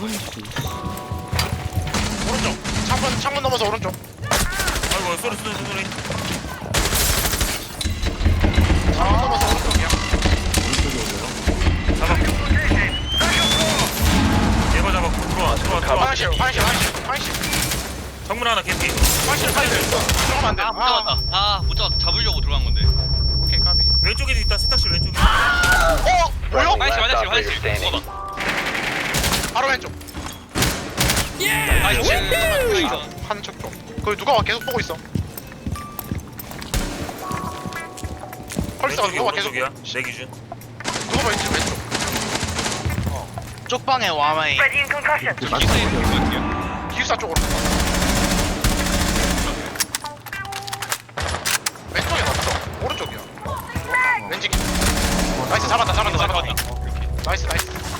오른쪽. 창문 창문 넘어서 오른쪽. 아이고 소리 소리 소리. 창문 넘어서 오른쪽이야. 잡아. 얘가 잡아. 들어와 들어와 들어와. 화장실 화장실 화장실 화장실. 정문 하나 개피. 화장실. 빨리 들어가면 안돼. 아, 못 잡았다. 아, 못 잡았다. 잡으려고 들어간 건데. 오케이 까비. 왼쪽에도 있다. 세탁실 왼쪽에. 어? 뭐야? 화장실, 화장실, 화장실. 먹어봐. 바로 왼쪽. 나이스. 한쪽 쪽 그걸 누가 와 계속 보고 있어? 펄스가 왼쪽이 누가 와 계속 오른쪽이야? 내 기준. 누가 봐 있지 왼쪽? 쪽방에 와마이. 기숙사 쪽으로. 왼쪽에 없어 오른쪽이야. 왠지 기- 나이스 잡았다 잡았다 잡았다. 나이스 나이스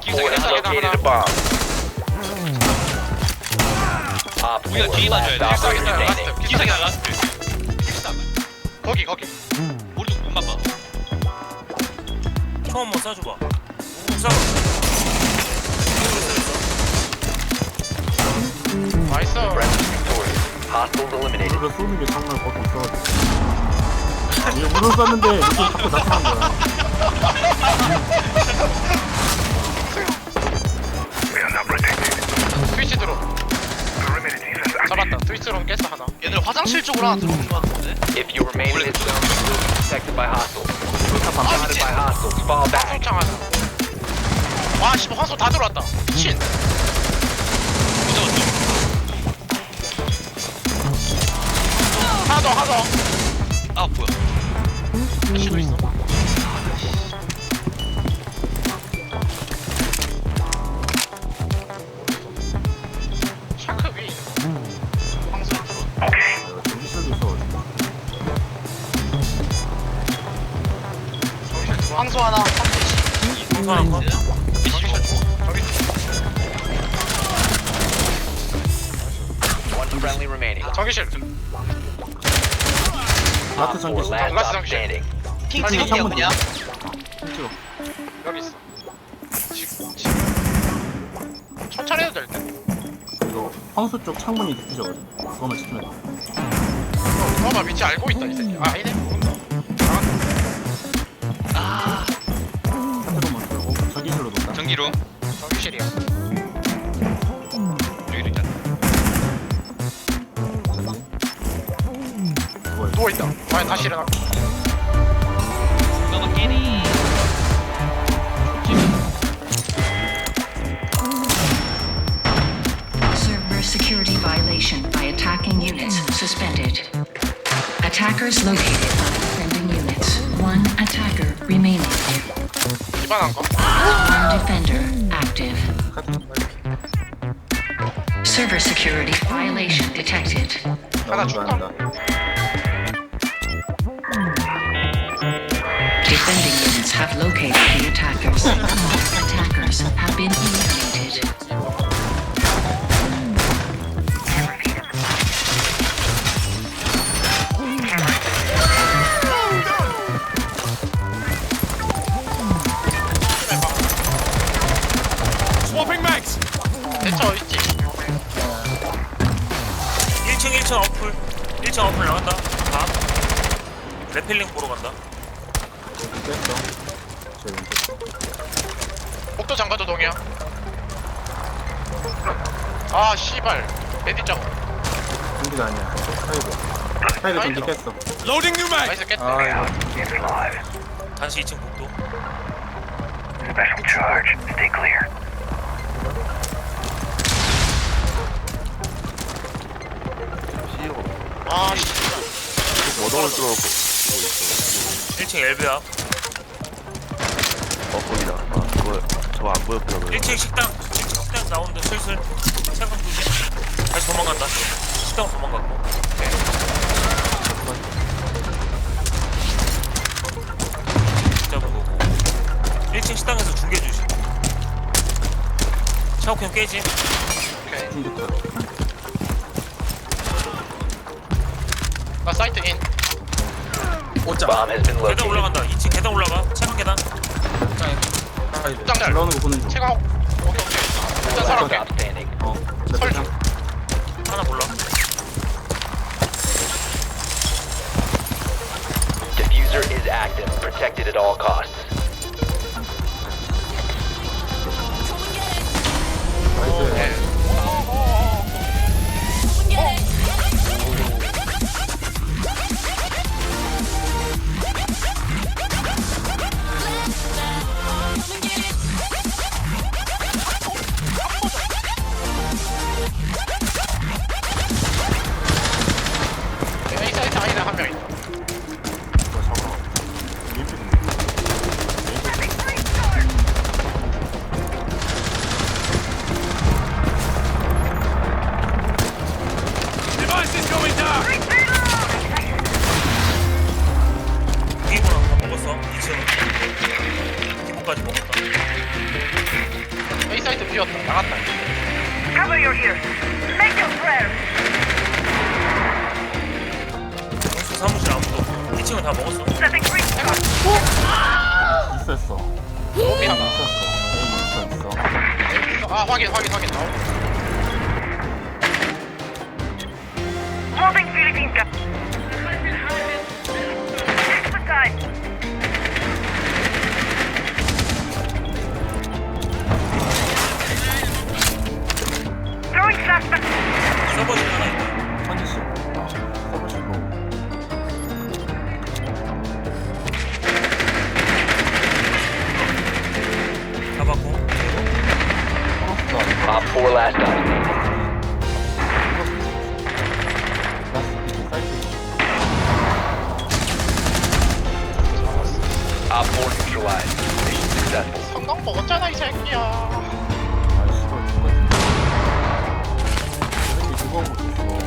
기숙사 계단. located a 우리가 뒤에 맞아야 돼. 기숙사 계단 라스트 기숙사 기숙사 계단 계단 라스트. 기숙사. 거기 거기 오른쪽 문 봐봐. 총 한번 쏴줘봐 쏴봐 나이스 우리가 쏘는 게 정말 거기 있어가지고. 아니, 물을 쐈는데 이렇게 자꾸 나타난 거야. 드론 깼어 하나 얘들 화장실 쪽으로 하나 들어오는 것 같은데? If you remain in this zone, you will be detected by hostiles. Spotted by hostiles. Fall back. 화소창 하나 와 씨발 화소 다 들어왔다 미친. 하나 더 하나 더 아, 뭐야? 애쉬도 있어 One friendly remaining. 전기실 라트 Four 전기실. last standing. 아니, 찍었냐 창문 그냥? 실제로. 여기 있어 지금 지금 천천히 해도 될듯 이거 황수 쪽 창문이 디퓨저거든. 그거만 지키면 돼. 누가 위치 알고 있다 이 새끼 아 아니네 모른다 전기실로 놓다. 전기로. 전기실이야 여기도 있잖아. 그거에 누워있다 아 다시 일어나 너가 깨니. Server security violation by attacking units suspended. Attackers located on defending units. One attacker remaining. 기반한 거 One Defender active. Server security violation detected. 하나 나오는 거 줄까? 아니다. Defending units have located the attackers. Attackers have been eliminated. 대처 있지 1층 1층 어플 1층 어플 나간다 다 레필링 보러 간다 왼쪽. 복도 장가도 동이야 아 씨발 레디 짱 전기가 아니야. 타이거. 타이거 전기 깼어. Loading new mag. 나이스 깼다 아 이거. 다시 2층 복도 Special charge. Stay 1층 엘베 앞어 보이다. 아 그거 저거 안 보였구나 그래 1층 식당 1층 식당 나오는데 슬슬 세컨 조심. 다시 도망간다. 식당 도망갔고. 잡은 거고. 1층 식당에서 중계 주심. 샤오캠 깨짐 나 사이트 인. Bomb has been 계단 located. 올라간다 2층 계단 올라가 차간 계단 짱잘. 올라오는 거 보는 중. 체가. 오케이 오케이. 일단 살아올게. Stop standing. 어. 설 중. 하나 몰라 Diffuser is active. Protected at all costs. 사이트 비었다. 나갔다. Cover your ears. Make your prayer. 공수 사무실 아무도 없고 2층은 다 먹었어 Setting free. 있었어. 로비 하나. 있었어. 에이, 있어, 있어. 아 확인 확인 확인. 나오. Moving Philippine gun. Op 4 last stop standing. Op 4 neutralized. Mission successful. 성공 먹었잖아 이 새끼야. 아, 씨발, 죽었지. 그거 먹고 있어.